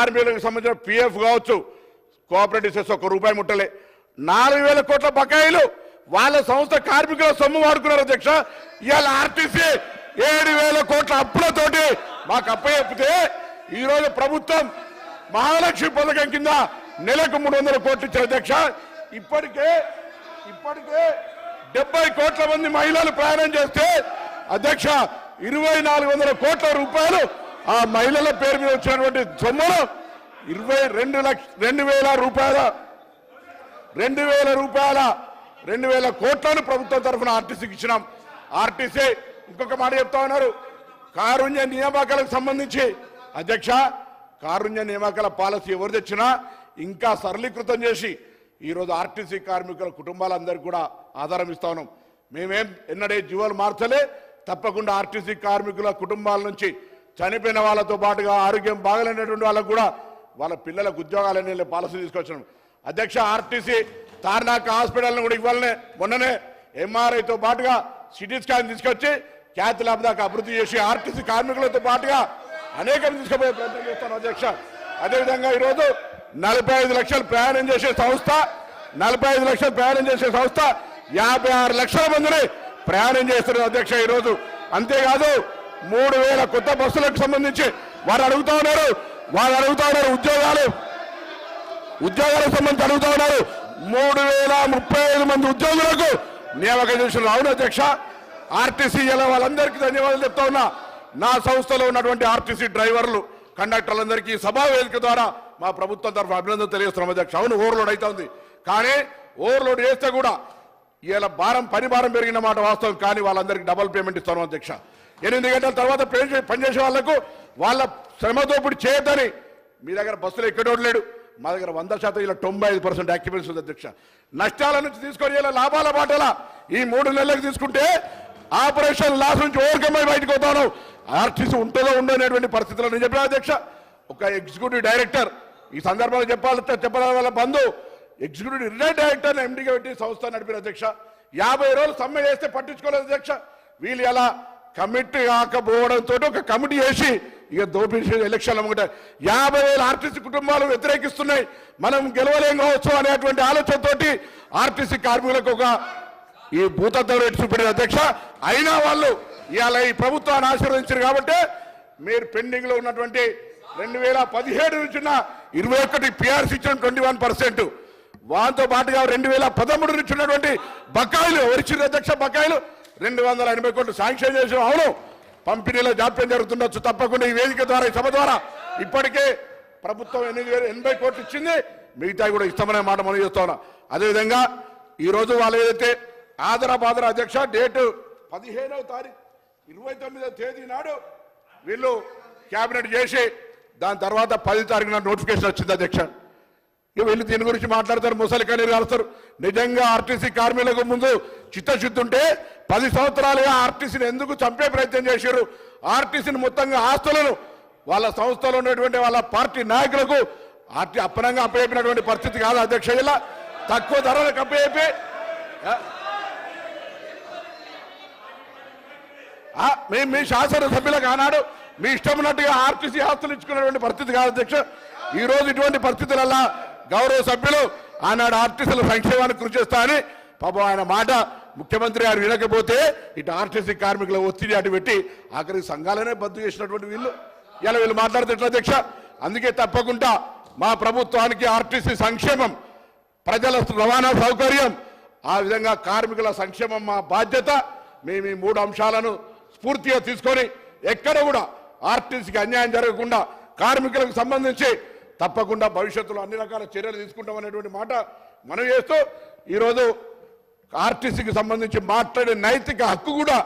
కార్మికులకు సంబంధించిన పిఎఫ్ కావచ్చు. కోఆపరేటివ్ సెస్ ఒక రూపాయి ముట్టలే. నాలుగు వేల కోట్ల బకాయిలు వాళ్ళ సంస్థ కార్మికుల సొమ్ము వాడుకున్నారు అధ్యక్ష. ఇవాళ ఆర్టీసీ ఏడు వేల కోట్ల అప్పులతోటి మాకు అప్పచెప్పితే ఈరోజు ప్రభుత్వం మహాలక్ష్మి పథకం కింద నెలకు మూడు వందల కోట్లు ఇచ్చారు అధ్యక్ష. ఇప్పటికే ఇప్పటికే డెబ్బై కోట్ల మంది మహిళలు ప్రయాణం చేస్తే అధ్యక్ష ఇరవై నాలుగు వందల కోట్ల రూపాయలు ఆ మహిళల పేరు మీద వచ్చినటువంటి సొమ్మును ఇరవై రెండు లక్ష రెండు వేల రూపాయల రెండు వేల రూపాయల రెండు వేల కోట్లను ప్రభుత్వం తరఫున ఆర్టీసీకి ఇచ్చినాం. ఆర్టీసీ ఇంకొక మాట చెప్తా ఉన్నారు. కారుణ్య నియామకాలకు సంబంధించి అధ్యక్ష కారుణ్య నియామకాల పాలసీ ఎవరు తెచ్చినా ఇంకా సరళీకృతం చేసి ఈరోజు ఆర్టీసీ కార్మికుల కుటుంబాలందరికీ కూడా ఆధారం ఇస్తా ఉన్నాం. మేమేం ఎన్నడే జీవాలు మార్చలే తప్పకుండా ఆర్టీసీ కార్మికుల కుటుంబాల నుంచి చనిపోయిన వాళ్ళతో పాటుగా ఆరోగ్యం బాగలేనటువంటి వాళ్ళకు కూడా వాళ్ళ పిల్లలకు ఉద్యోగాలన్నీ పాలసీ తీసుకొచ్చినాం. అధ్యక్ష ఆర్టీసీ తార్నాక హాస్పిటల్ని కూడా ఇవ్వాలనే మొన్ననే ఎంఆర్ఐతో పాటుగా సిటీ స్కాన్ తీసుకొచ్చి క్యాత్ లాభదాకా అభివృద్ధి చేసి ఆర్టీసీ కార్మికులతో పాటుగా అనేకం తీసుకుపోయే ప్రయత్నం చేస్తాను అధ్యక్ష. అదేవిధంగా ఈరోజు నలభై ఐదు లక్షలు ప్రయాణం చేసే సంస్థ నలభై ఐదు లక్షలు ప్రయాణం చేసే సంస్థ యాభై ఆరు లక్షల మందిని ప్రయాణం చేస్తున్నారు అధ్యక్ష ఈరోజు. అంతేకాదు మూడు వేల కొత్త బస్సులకు సంబంధించి వారు అడుగుతా ఉన్నారు. వారు అడుగుతా ఉన్నారు ఉద్యోగాలు. ఉద్యోగాలకు సంబంధించి అడుగుతా ఉన్నారు. మూడు వేల ముప్పై ఐదు మంది ఉద్యోగులకు నియామకం చేసిన అవును అధ్యక్ష ఆర్టీసీ ఇలా వాళ్ళందరికీ ధన్యవాదాలు చెప్తా ఉన్నా. నా సంస్థలో ఉన్నటువంటి ఆర్టీసీ డ్రైవర్లు కండక్టర్లందరికీ సభా వేదిక ద్వారా మా ప్రభుత్వం తరఫు అభినందన తెలియజేస్తున్నాం అధ్యక్ష. అవును ఓవర్లోడ్ అవుతా ఉంది కానీ ఓవర్లోడ్ చేస్తే కూడా ఇలా భారం పని భారం పెరిగిన మాట వాస్తవం. కానీ వాళ్ళందరికీ డబల్ పేమెంట్ ఇస్తాను అధ్యక్ష. ఎనిమిది గంటల తర్వాత పే- పనిచేసే వాళ్ళకు వాళ్ళ శ్రమదోపిడి చేయొద్దని మీ దగ్గర బస్సులు ఎక్కడోడు లేడు. మా దగ్గర వంద శాతం ఇలా తొంభై ఐదు పర్సెంట్ యాక్యుపెన్స్ ఉంది అధ్యక్ష. నష్టాల నుంచి తీసుకొని ఇలా లాభాల బాటల ఈ మూడు నెలలకు తీసుకుంటే ఆపరేషన్ లాస్ నుంచి ఓవర్కమ్ బయటకు వస్తాను ఆర్టీసీ ఉంటుందో ఉండనేటువంటి పరిస్థితుల్లో నేను చెప్పిన అధ్యక్ష. ఒక ఎగ్జిక్యూటివ్ డైరెక్టర్ ఈ సందర్భంలో చెప్పాలంటే చెప్పాలి వాళ్ళ బంధు. ఎగ్జిక్యూటివ్ రిటైర్ డైరెక్టర్ ఎండిగా పెట్టి సంస్థ నడిపిన అధ్యక్ష. యాభై రోజులు సమ్మె చేస్తే పట్టించుకోలేదు అధ్యక్ష. వీళ్ళు ఎలా కమిటీ కాకపోవడంతో ఒక కమిటీ వేసి ఇక దోపిడీ ఎలక్షన్లు అమ్ముకుంటే యాభై వేల ఆర్టీసీ కుటుంబాలు వ్యతిరేకిస్తున్నాయి. మనం గెలవలేం కావచ్చు అనేటువంటి ఆలోచనతోటి ఆర్టీసీ కార్మికులకు ఒక ఈ భూతత్వం రేటు చూపెట్టిన అధ్యక్ష. అయినా వాళ్ళు ఇవాళ ఈ ప్రభుత్వాన్ని ఆశీర్వదించారు కాబట్టి మీరు పెండింగ్లో ఉన్నటువంటి రెండు వేల పదిహేడు నుంచి ఇరవై ఒకటి పిఆర్సీ ఇచ్చిన ట్వంటీ వన్ పర్సెంట్. వాంతో పాటుగా రెండు వేల పదమూడు నుంచి ఉన్నటువంటి బకాయిలు ఎవరిచ్చిన అధ్యక్ష బకాయిలు? రెండు వందల ఎనభై కోట్లు శాంక్షన్ చేసిన అవును పంపిణీలో జాప్యం జరుగుతుండొచ్చు తప్పకుండా ఈ వేదిక ద్వారా ఈ సభ ద్వారా. ఇప్పటికే ప్రభుత్వం ఎనిమిది వేల ఎనభై కోట్లు ఇచ్చింది. మిగతా కూడా ఇస్తామనే మాట మనం చేస్తా ఉన్నాం. అదేవిధంగా ఈరోజు వాళ్ళు ఏదైతే ఆదర అధ్యక్ష డేటు పదిహేనవ తారీఖు ఇరవై తొమ్మిదవ తేదీ నాడు వీళ్ళు క్యాబినెట్ చేసి దాని తర్వాత పది తారీఖున నోటిఫికేషన్ వచ్చింది అధ్యక్ష. ఇక వీళ్ళు దీని గురించి మాట్లాడతారు ముసలి కన్నీరు కాలుస్తారు. నిజంగా ఆర్టీసీ కార్మికులకు ముందు చిత్తశుద్ధి ఉంటే పది సంవత్సరాలుగా ఆర్టీసీని ఎందుకు చంపే ప్రయత్నం చేశారు? ఆర్టీసీని మొత్తంగా ఆస్తులను వాళ్ళ సంస్థలో ఉన్నటువంటి వాళ్ళ పార్టీ నాయకులకు ఆర్టీ అప్పనంగా అప్పచెప్పినటువంటి పరిస్థితి కాదు అధ్యక్ష ఇలా. తక్కువ ధరలకు అప్పచెప్పి మేము మీ మీ శాసనసభ్యులకు ఆనాడు మీ ఇష్టం ఉన్నట్టుగా ఆర్టీసీ ఆస్తులు ఇచ్చుకున్నటువంటి పరిస్థితి కాదు అధ్యక్ష. ఈ రోజు ఇటువంటి పరిస్థితులల్లా గౌరవ సభ్యులు ఆనాడు ఆర్టీసీల సంక్షేమానికి కృషి చేస్తా అని పాపం ఆయన మాట ముఖ్యమంత్రి గారు వినకపోతే ఇటు ఆర్టీసీ కార్మికుల ఒత్తిడి అటు పెట్టి ఆఖరి సంఘాలనే బద్దు చేసినటువంటి వీళ్ళు. ఇలా వీళ్ళు మాట్లాడితే ఎట్లా అధ్యక్ష? అందుకే తప్పకుండా మా ప్రభుత్వానికి ఆర్టీసీ సంక్షేమం ప్రజల రవాణా సౌకర్యం ఆ విధంగా కార్మికుల సంక్షేమం మా బాధ్యత. మేము ఈ మూడు అంశాలను స్ఫూర్తిగా తీసుకొని ఎక్కడ కూడా ఆర్టీసీకి అన్యాయం జరగకుండా కార్మికులకు సంబంధించి తప్పకుండా భవిష్యత్తులో అన్ని రకాల చర్యలు తీసుకుంటామనేటువంటి మాట మనం చేస్తూ ఈరోజు ఆర్టీసీకి సంబంధించి మాట్లాడే నైతిక హక్కు కూడా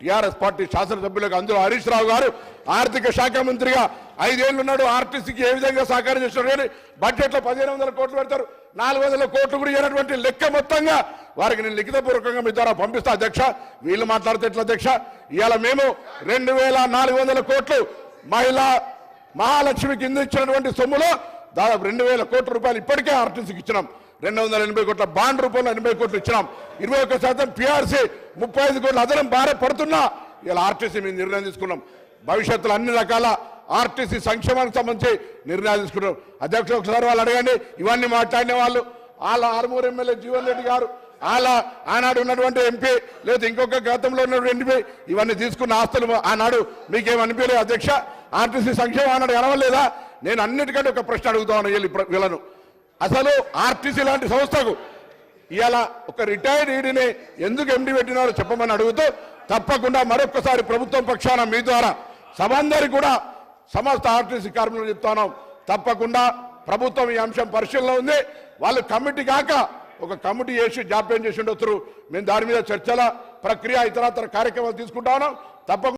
టిఆర్ఎస్ పార్టీ శాసనసభ్యులకు అందులో హరీష్ రావు గారు ఆర్థిక శాఖ మంత్రిగా ఐదేళ్ళు ఉన్నాడు ఆర్టీసీకి ఏ విధంగా సహకారం చేస్తున్నారు కానీ బడ్జెట్లో పదిహేను వందల కోట్లు పెడతారు నాలుగు వందల కోట్లు కూడా ఇవ్వనటువంటి లెక్క మొత్తంగా వారికి నేను లిఖితపూర్వకంగా మీ ద్వారా పంపిస్తా అధ్యక్ష. వీళ్ళు మాట్లాడితే ఎట్లా అధ్యక్ష? ఇవాళ మేము రెండు వేల నాలుగు వందల కోట్లు మహిళా మహాలక్ష్మి కింద ఇచ్చినటువంటి సొమ్ములో దాదాపు రెండు వేల కోట్ల రూపాయలు ఇప్పటికే ఆర్టీసీకి ఇచ్చినాం. రెండు వందల ఎనభై కోట్ల బాండ్ రూపంలో ఎనభై కోట్లు ఇచ్చినాం. ఇరవై ఒక్క శాతం పిఆర్సీ ముప్పై ఐదు కోట్లు అదనం భార పడుతున్నా. ఇలా ఆర్టీసీ మేము నిర్ణయం తీసుకున్నాం. భవిష్యత్తులో అన్ని రకాల ఆర్టీసీ సంక్షేమానికి సంబంధించి నిర్ణయాలు తీసుకున్నాం. అధ్యక్షుడు ఒకసారి వాళ్ళు అడగండి. ఇవన్నీ మాట్లాడిన వాళ్ళు వాళ్ళ ఆరుమూరు ఎమ్మెల్యే జీవన్ రెడ్డి గారు వాళ్ళ ఆనాడు ఉన్నటువంటి ఎంపీ లేదా ఇంకొక గతంలో ఉన్నటువంటి ఎంపీ ఇవన్నీ తీసుకున్న ఆస్తులు ఆనాడు మీకేమనిపించలేదు అధ్యక్ష. ఆర్టీసీ సంక్షేమం అన్నాడు కనవలేదా నేను అన్నిటికంటే ఒక ప్రశ్న అడుగుతాను వీళ్ళు వీళ్ళను. అసలు ఆర్టీసీ లాంటి సంస్థకు ఇవాళ ఒక రిటైర్డ్ ఈడీని ఎందుకు ఎండి పెట్టినారో చెప్పమని అడుగుతూ తప్పకుండా మరొకసారి ప్రభుత్వం పక్షాన మీ ద్వారా సభందరి కూడా సమస్త ఆర్టీసీ కార్మికులు చెప్తాను తప్పకుండా ప్రభుత్వం ఈ అంశం పరిశీలనలో ఉంది. వాళ్ళు కమిటీ కాక ఒక కమిటీ వేసి జాప్యం చేసి ఉండొచ్చు. మేము దాని మీద చర్చల ప్రక్రియ ఇతరత్ర కార్యక్రమాలు తీసుకుంటాను తప్పకుండా